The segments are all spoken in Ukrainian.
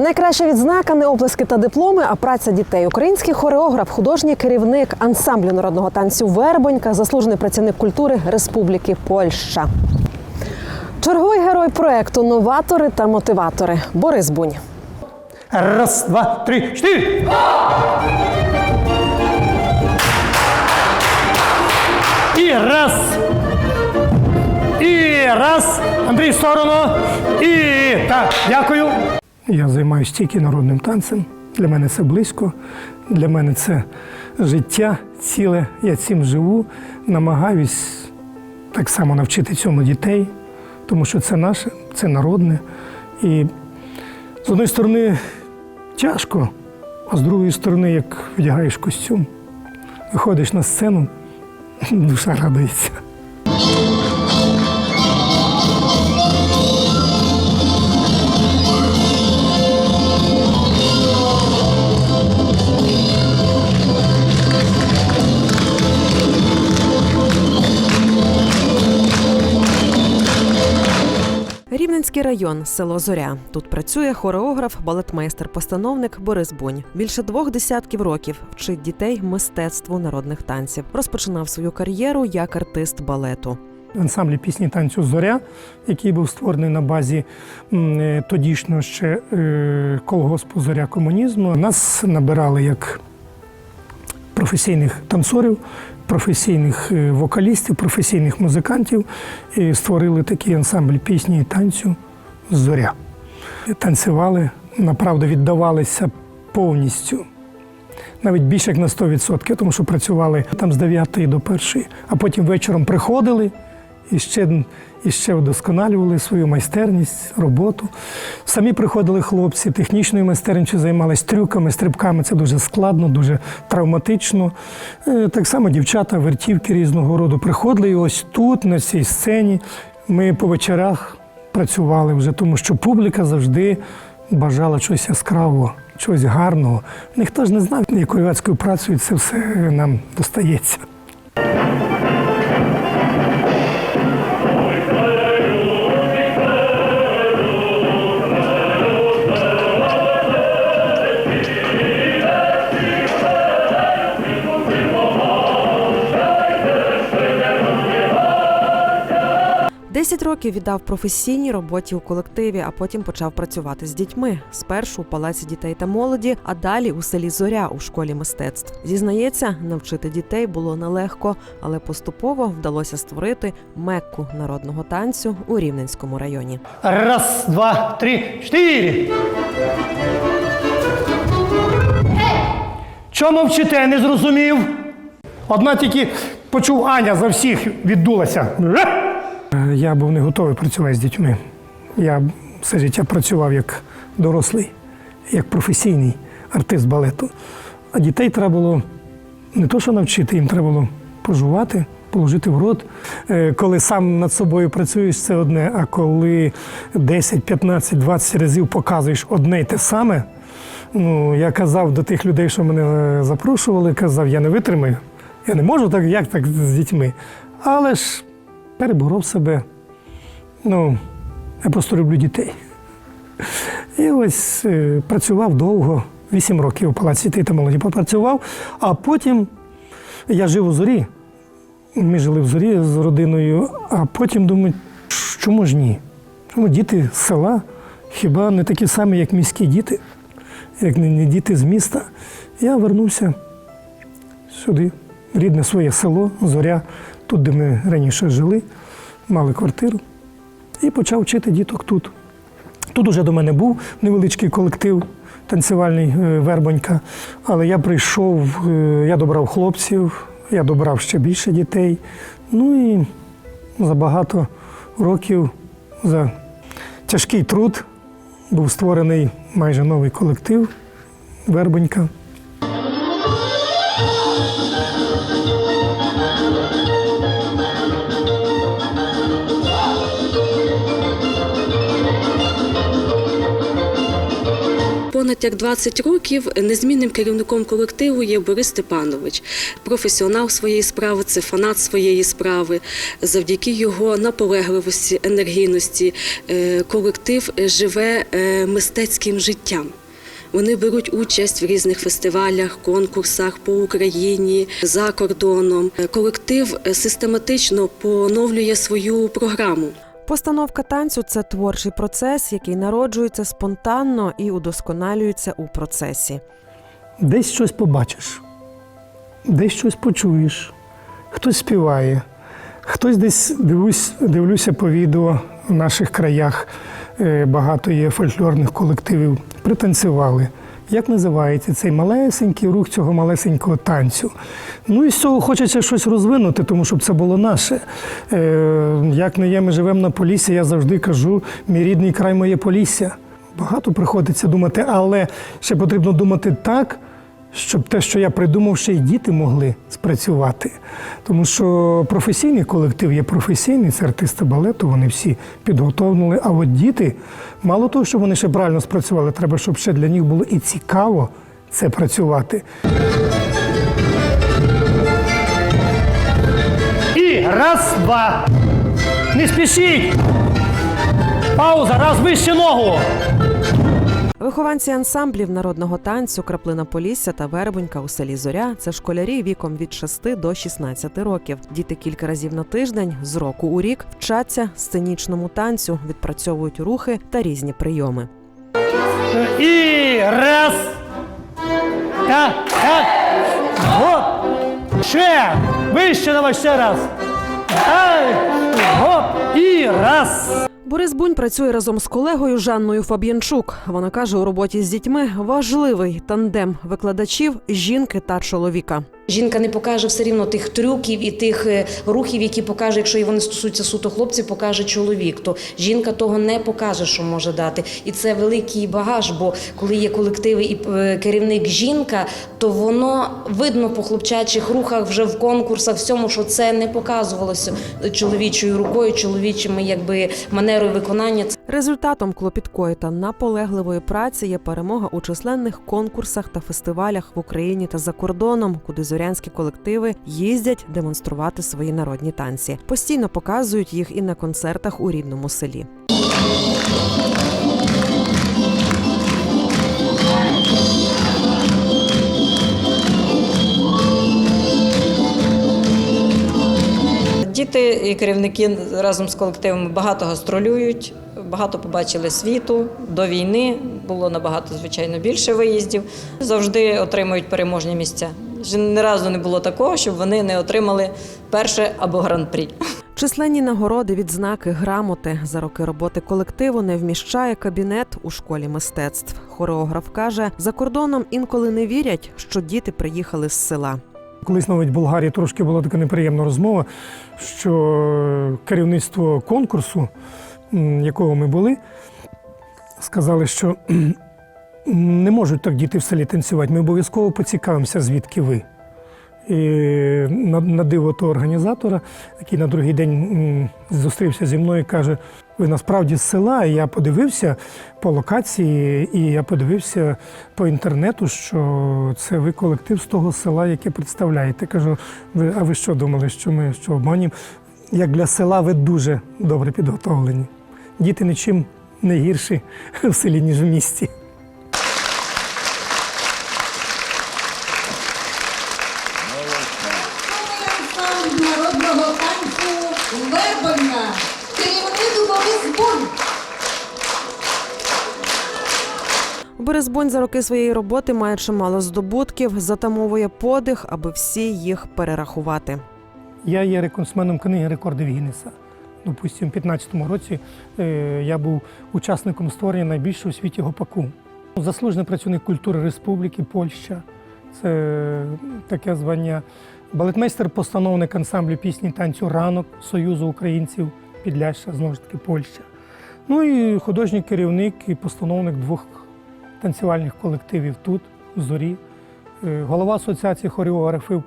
Найкраща відзнака не оплески та дипломи, а праця дітей. Український хореограф, художній керівник ансамблю народного танцю Вербонька, заслужений працівник культури Республіки Польща. Черговий герой проекту Новатори та мотиватори Борис Бунь. Раз, два, три, чотири. І раз. І раз. Андрій в сторону. І так, дякую. Я займаюся тільки народним танцем. Для мене це близько. Для мене це життя ціле. Я цим живу. Намагаюсь так само навчити цьому дітей, тому що це наше, це народне. І з однієї сторони тяжко, а з другої сторони, як вдягаєш костюм, виходиш на сцену, душа радується. Рівненський район, село Зоря. Тут працює хореограф, балетмейстер, постановник Борис Бунь. Більше двох десятків років вчить дітей мистецтву народних танців. Розпочинав свою кар'єру як артист балету. Ансамблі пісні танцю Зоря, який був створений на базі е, тодішнього ще е, колгоспу Зоря комунізму. Нас набирали як професійних танцорів, професійних е, вокалістів, професійних музикантів і створили такий ансамбль пісні і танцю Зоря. Танцювали, направду віддавалися повністю. Навіть більше як на 100%, тому що працювали там з 9 до 1, а потім вечором приходили і ще, і ще вдосконалювали свою майстерність, роботу. Самі приходили хлопці, технічною майстерністю займалися трюками, стрибками. Це дуже складно, дуже травматично. Е, Так само дівчата, вертівки різного роду приходили і ось тут, на цій сцені, ми по вечорах працювали вже, тому що публіка завжди бажала чогось яскравого, чогось гарного. Ніхто ж не знав, якою вецькою працею це все нам достається. Десять років віддав професійній роботі у колективі, а потім почав працювати з дітьми. Спершу у палаці дітей та молоді, а далі у селі Зоря у школі мистецтв. Зізнається, навчити дітей було нелегко, але поступово вдалося створити мекку народного танцю у Рівненському районі. Раз, два, три, чотири. Чому вчите, не зрозумів? Одна тільки почув Аня за всіх віддулася. Е, Я був не готовий працювати з дітьми. Я все життя працював як дорослий, як професійний артист балету. А дітей треба було не то, що навчити, їм треба було пожувати, положити в рот. Е, Коли сам над собою працюєш, це одне, а коли 10, 15, 20 разів показуєш одне й те саме. Ну, я казав до тих людей, що мене е, запрошували, казав, я не витримаю. Я не можу так, як так з дітьми. Але ж переборов себе. Ну, я просто люблю дітей. І ось е, працював довго, 8 років у палаці та молоді попрацював, а потім я жив у зорі. Ми жили в зорі з родиною, а потім думаю, чому ж ні? Чому діти з села хіба не такі самі, як міські діти, як не діти з міста. Я вернувся сюди, рідне своє село, зоря, тут, де ми раніше жили, мали квартиру, і почав вчити діток тут. Тут уже до мене був невеличкий колектив танцювальний е, Вербонька, але я прийшов, е, я добрав хлопців, я добрав ще більше дітей. Ну і за багато років, за тяжкий труд був створений майже новий колектив Вербонька. Понад як 20 років незмінним керівником колективу є Борис Степанович, професіонал своєї справи, це фанат своєї справи. Завдяки його наполегливості, енергійності е, колектив живе е, мистецьким життям. Вони беруть участь в різних фестивалях, конкурсах по Україні за кордоном. Колектив систематично поновлює свою програму. Постановка танцю це творчий процес, який народжується спонтанно і удосконалюється у процесі. Десь щось побачиш, десь щось почуєш, хтось співає, хтось десь дивлюсь, дивлюся по відео в наших краях. е, Багато є фольклорних колективів, пританцювали. Як називається цей малесенький рух цього малесенького танцю? Ну і з цього хочеться щось розвинути, тому щоб це було наше. Е, як не є, ми живемо на Поліссі, я завжди кажу, мій рідний край моє Полісся. Багато приходиться думати, але ще потрібно думати так, щоб те, що я придумав, ще й діти могли спрацювати. Тому що професійний колектив є професійний, це артисти балету, вони всі підготовлені. А от діти, мало того, що вони ще правильно спрацювали, треба, щоб ще для них було і цікаво це працювати. І раз, два. Не спішіть! Пауза, раз вище ногу. Вихованці ансамблів народного танцю Краплина Полісся та Вербонька у селі Зоря це школярі віком від 6 до 16 років. Діти кілька разів на тиждень з року у рік вчаться сценічному танцю, відпрацьовують рухи та різні прийоми. І раз. Так, так. Гоп. Ще. Вище давай ще раз. Ай. Гоп. І раз. Борис Бунь працює разом з колегою Жанною Фаб'янчук. Вона каже, у роботі з дітьми важливий тандем викладачів жінки та чоловіка. Жінка не покаже все рівно тих трюків і тих е, рухів, які покаже, якщо вони стосуються суто хлопців, покаже чоловік. То жінка того не покаже, що може дати. І це великий багаж. Бо коли є колективи і е, керівник жінка, то воно видно по хлопчачих рухах вже в конкурсах, всьому, що це не показувалося чоловічою рукою, чоловічими якби манерою виконання. Результатом клопіткої та наполегливої праці є перемога у численних конкурсах та фестивалях в Україні та за кордоном, куди зорянські колективи їздять демонструвати свої народні танці. Постійно показують їх і на концертах у рідному селі. Діти і керівники разом з колективами багато гастролюють, багато побачили світу. До війни було набагато, звичайно, більше виїздів. Завжди отримують переможні місця. Ні разу не було такого, щоб вони не отримали перше або гран-прі. Численні нагороди, відзнаки, грамоти за роки роботи колективу не вміщає кабінет у школі мистецтв. Хореограф каже, за кордоном інколи не вірять, що діти приїхали з села. Колись навіть в Болгарії трошки була така неприємна розмова, що керівництво конкурсу, якого ми були, сказали, що не можуть так діти в селі танцювати. Ми обов'язково поцікавимося, звідки ви. І на, на диво того організатора, який на другий день зустрівся зі мною, каже: ви насправді з села. І я подивився по локації, і я подивився по інтернету, що це ви колектив з того села, яке представляєте. Кажу, ви, а ви що думали, що ми що обманюємо? Як для села ви дуже добре підготовлені. Діти нічим не гірші в селі, ніж в місті. народного танцю Вербольна. Керівник. Березбонь за роки своєї роботи має чимало здобутків, затамовує подих, аби всі їх перерахувати. Я є рекордсменом книги рекордів Гіннеса. Допустим, у 2015 році е, я був учасником створення найбільшого у світі гопаку. Заслужений працівник культури Республіки Польща. Це таке звання. Балетмейстер, постановник ансамблю пісні танцю ранок Союзу українців Підляща, знову ж таки Польща. Ну і художній керівник і постановник двох танцювальних колективів тут, в зорі. Е, Голова Асоціації хореографів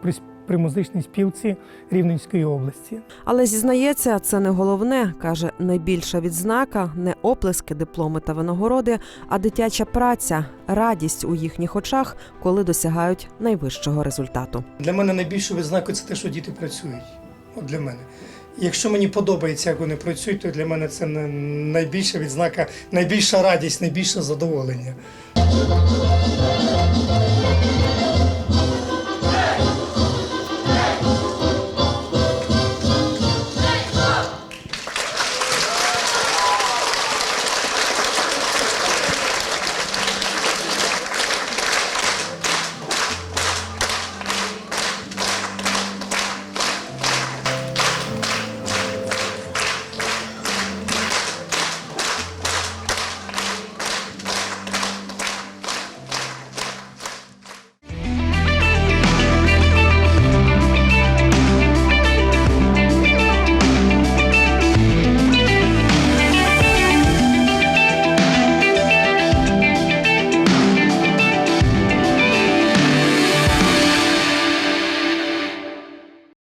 при музичній спілці Рівненської області. Але зізнається, це не головне. каже, найбільша відзнака не оплески, дипломи та винагороди, а дитяча праця, радість у їхніх очах, коли досягають найвищого результату. Для мене найбільшою відзнакою це те, що діти працюють. От для мене. Якщо мені подобається, як вони працюють, то для мене це на- найбільша відзнака, найбільша радість, найбільше задоволення.